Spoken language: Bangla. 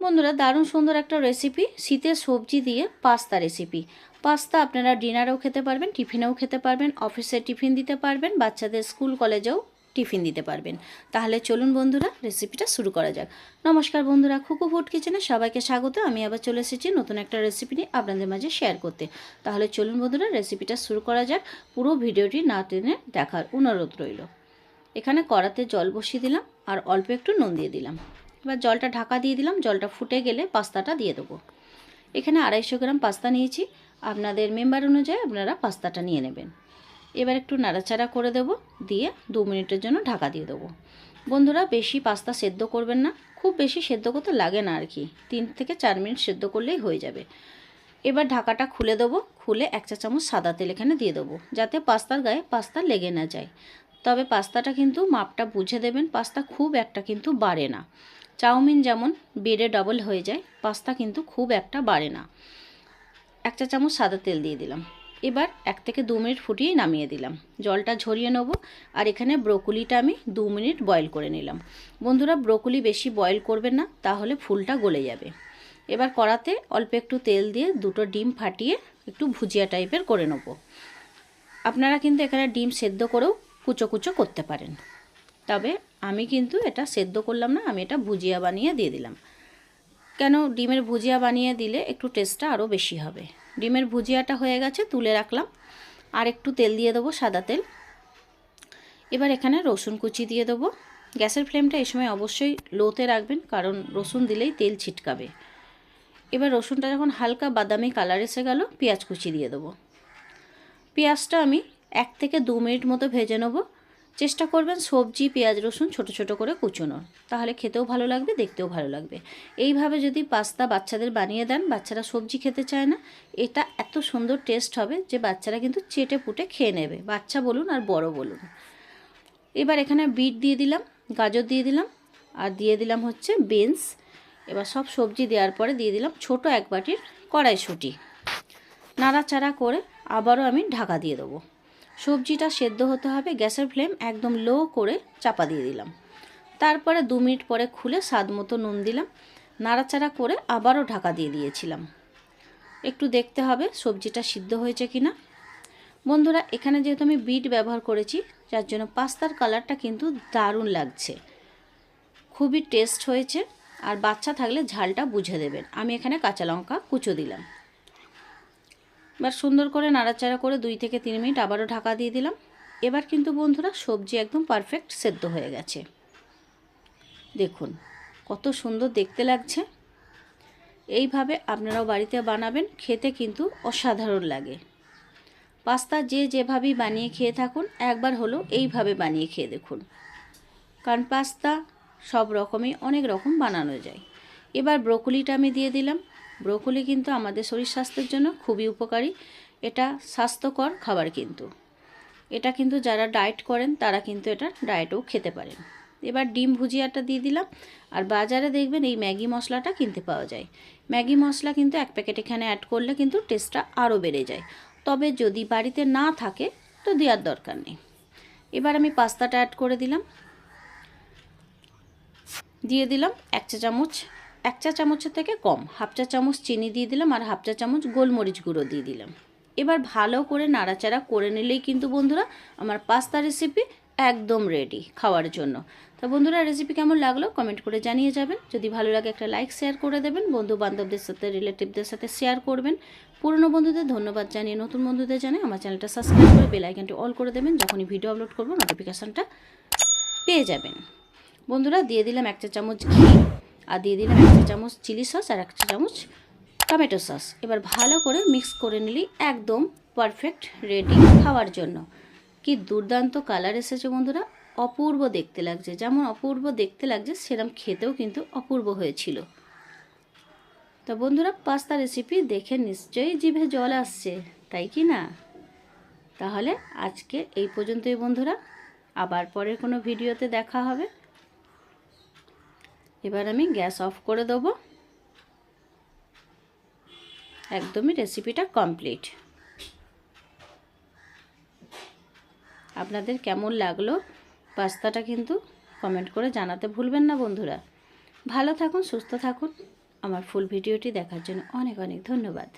বন্ধুরা, দারুণ সুন্দর একটা রেসিপি শীতের সবজি দিয়ে পাস্তা রেসিপি পাস্তা আপনারা ডিনারেও খেতে পারবেন, টিফিনেও খেতে পারবেন অফিসে টিফিন দিতে পারবেন, বাচ্চাদের স্কুল কলেজেও টিফিন দিতে পারবেন। তাহলে চলুন বন্ধুরা রেসিপিটা শুরু করা যাক। নমস্কার বন্ধুরা, খুকু ফুড কিচেনে সবাইকে স্বাগত। আমি আবার চলে এসেছি নতুন একটা রেসিপি নিয়ে আপনাদের মাঝে শেয়ার করতে। তাহলে চলুন বন্ধুরা রেসিপিটা শুরু করা যাক। পুরো ভিডিওটি না টেনে দেখার অনুরোধ রইল। এখানে কড়াতে জল বসিয়ে দিলাম, আর অল্প একটু নুন দিয়ে দিলাম। এবার জলটা ঢাকা দিয়ে দিলাম। জলটা ফুটে গেলে পাস্তাটা দিয়ে দেবো। এখানে আড়াইশো গ্রাম পাস্তা নিয়েছি। আপনাদের মেম্বার অনুযায়ী আপনারা পাস্তাটা নিয়ে নেবেন। এবার একটু নাড়াচাড়া করে দেবো। দিয়ে দু মিনিটের জন্য ঢাকা দিয়ে দেবো। বন্ধুরা, বেশি পাস্তা সেদ্ধ করবেন না। খুব বেশি সেদ্ধ করতে লাগে না আর কি। তিন থেকে চার মিনিট সেদ্ধ করলেই হয়ে যাবে। এবার ঢাকাটা খুলে দেবো। খুলে এক চা চামচ সাদা তেল এখানে দিয়ে দেবো। যাতে পাস্তার গায়ে পাস্তা লেগে না যায়। তবে পাস্তাটা কিন্তু মাপটা বুঝে দেবেন। পাস্তা খুব একটা কিন্তু বাড়ে না। চাউমিন যেমন বেড়ে ডবল হয়ে যায়, পাস্তা কিন্তু খুব একটা বাড়ে না। এক চা চামচ সাদা তেল দিয়ে দিলাম। এবার এক থেকে দু মিনিট ফুটিয়ে নামিয়ে দিলাম। জলটা ঝরিয়ে নেব আর এখানে ব্রোকলিটা আমি দু মিনিট বয়েল করে নিলাম। বন্ধুরা, ব্রোকলি বেশি বয়েল করবেন না, তাহলে ফুলটা গলে যাবে। এবার কড়াতে অল্প একটু তেল দিয়ে দুটো ডিম ফাটিয়ে একটু ভুজিয়া টাইপের করে নেব। আপনারা কিন্তু এখানে ডিম সেদ্ধ করেও কুচো কুচো করতে পারেন। তবে আমি কিন্তু এটা সেদ্ধ করলাম না, আমি এটা ভুজিয়া বানিয়ে দিয়ে দিলাম। কেন? ডিমের ভুজিয়া বানিয়ে দিলে একটু টেস্টটা আরও বেশি হবে। ডিমের ভুজিয়াটা হয়ে গেছে, তুলে রাখলাম। আর একটু তেল দিয়ে দেবো সাদা তেল। এবার এখানে রসুন কুচি দিয়ে দেবো। গ্যাসের ফ্লেমটা এই সময় অবশ্যই লোতে রাখবেন, কারণ রসুন দিলেই তেল ছিটকাবে। এবার রসুনটা যখন হালকা বাদামি কালার এসে গেল, পেঁয়াজ কুচি দিয়ে দেবো। পেঁয়াজটা আমি এক থেকে দু মিনিট মতো ভেজে নেব। চেষ্টা করবেন সবজি, পেঁয়াজ, রসুন ছোট ছোট করে কুচোনোর। তাহলে খেতেও ভালো লাগবে, দেখতেও ভালো লাগবে। এইভাবে যদি পাস্তা বাচ্চাদের বানিয়ে দেন, বাচ্চারা সবজি খেতে চায় না, এটা এত সুন্দর টেস্ট হবে যে বাচ্চারা কিন্তু চেটে পুটে খেয়ে নেবে। বাচ্চা বলুন আর বড় বলুন। এবার এখানে বিট দিয়ে দিলাম, গাজর দিয়ে দিলাম, আর দিয়ে দিলাম হচ্ছে বিনস। এবার সব সবজি দেওয়ার পরে দিয়ে দিলাম ছোট এক বাটির কড়াইশুঁটি। নাড়াচাড়া করে আবারও আমি ঢাকা দিয়ে দেবো। সবজিটা সেদ্ধ হতে হবে, গ্যাসের ফ্লেম একদম লো করে চাপা দিয়ে দিলাম। তারপরে দু মিনিট পরে খুলে স্বাদ মতো নুন দিলাম, নাড়াচাড়া করে আবারও ঢাকা দিয়ে দিয়েছিলাম। একটু দেখতে হবে সবজিটা সিদ্ধ হয়েছে কি না বন্ধুরা, এখানে যেহেতু আমি বিট ব্যবহার করেছি, যার জন্য পাস্তার কালারটা কিন্তু দারুণ লাগছে। খুবই টেস্ট হয়েছে, আর বাচ্চা থাকলে ঝালটা বুঝে দেবেন। আমি এখানে কাঁচা লঙ্কা কুচো দিলাম। এবার সুন্দর করে নাড়াচাড়া করে দুই থেকে তিন মিনিট আবারও ঢাকা দিয়ে দিলাম। এবার কিন্তু বন্ধুরা সবজি একদম পারফেক্ট সেদ্ধ হয়ে গেছে। দেখুন, কত সুন্দর দেখতে লাগছে। এইভাবে আপনারাও বাড়িতে বানাবেন, খেতে কিন্তু অসাধারণ লাগে। পাস্তা যে যেভাবেই বানিয়ে খেয়ে থাকুন, একবার হলো এইভাবে বানিয়ে খেয়ে দেখুন। কারণ পাস্তা সব রকমই অনেক রকম বানানো যায়। এবার ব্রোকলিটা আমি দিয়ে দিলাম। ব্রোকলি কিন্তু আমাদের শরীর স্বাস্থ্যের জন্য খুবই উপকারী। এটা স্বাস্থ্যকর খাবার কিন্তু। এটা কিন্তু যারা ডায়েট করেন, তারা কিন্তু এটা ডায়েটও খেতে পারেন। এবার ডিম ভুজিয়াটা দিয়ে দিলাম। আর বাজারে দেখবেন এই ম্যাগি মশলাটা কিনতে পাওয়া যায়। ম্যাগি মশলা কিন্তু এক প্যাকেট এখানে অ্যাড করলে কিন্তু টেস্টটা আরও বেড়ে যায়। তবে যদি বাড়িতে না থাকে, তো দেওয়ার দরকার নেই। এবার আমি পাস্তাটা অ্যাড করে দিলাম। দিয়ে দিলাম এক চা চামচ এক চা চামচের থেকে কম, হাফ চা চামচ চিনি দিয়ে দিলাম আর হাফ চা চামচ গোলমরিচ গুঁড়ো দিয়ে দিলাম। এবার ভালো করে নাড়াচাড়া করে নিলেই কিন্তু বন্ধুরা আমার পাস্তা রেসিপি একদম রেডি খাওয়ার জন্য। তা বন্ধুরা রেসিপি কেমন লাগল কমেন্ট করে জানিয়ে যাবেন। যদি ভালো লাগে একটা লাইক শেয়ার করে দেবেন। বন্ধু বান্ধবদের সাথে রিলেটিভদের সাথে শেয়ার করবেন। পুরনো বন্ধুদের ধন্যবাদ জানিয়ে নতুন বন্ধুদের জানিয়ে আমার চ্যানেলটা সাবস্ক্রাইব করে বেল আইকনটি অল করে দেবেন। যখনই ভিডিও আপলোড করব নোটিফিকেশানটা পেয়ে যাবেন। বন্ধুরা দিয়ে দিলাম এক চা চামচ ঘি। আর দিয়ে দিলাম এক চামচ চিলি সস আর এক চামচ টমেটো সস। এবার ভালো করে মিক্স করে নিলেই একদম পারফেক্ট রেডি খাওয়ার জন্য। কি দুর্দান্ত কালার এসেছে বন্ধুরা, অপূর্ব দেখতে লাগছে। যেমন অপূর্ব দেখতে লাগছে সেরকম খেতেও কিন্তু অপূর্ব হয়েছিল। তো বন্ধুরা পাস্তা রেসিপি দেখে নিশ্চয়ই জিভে জল আসছে, তাই কি না? তাহলে আজকে এই পর্যন্তই বন্ধুরা। আবার পরের কোনো ভিডিওতে দেখা হবে। এবার আমি গ্যাস অফ করে দেব। একদমই রেসিপিটা কমপ্লিট। আপনাদের কেমন লাগল পাস্তাটা কিন্তু কমেন্ট করে জানাতে ভুলবেন না বন্ধুরা। ভালো থাকুন, সুস্থ থাকুন। আমার ফুল ভিডিওটি দেখার জন্য অনেক অনেক ধন্যবাদ।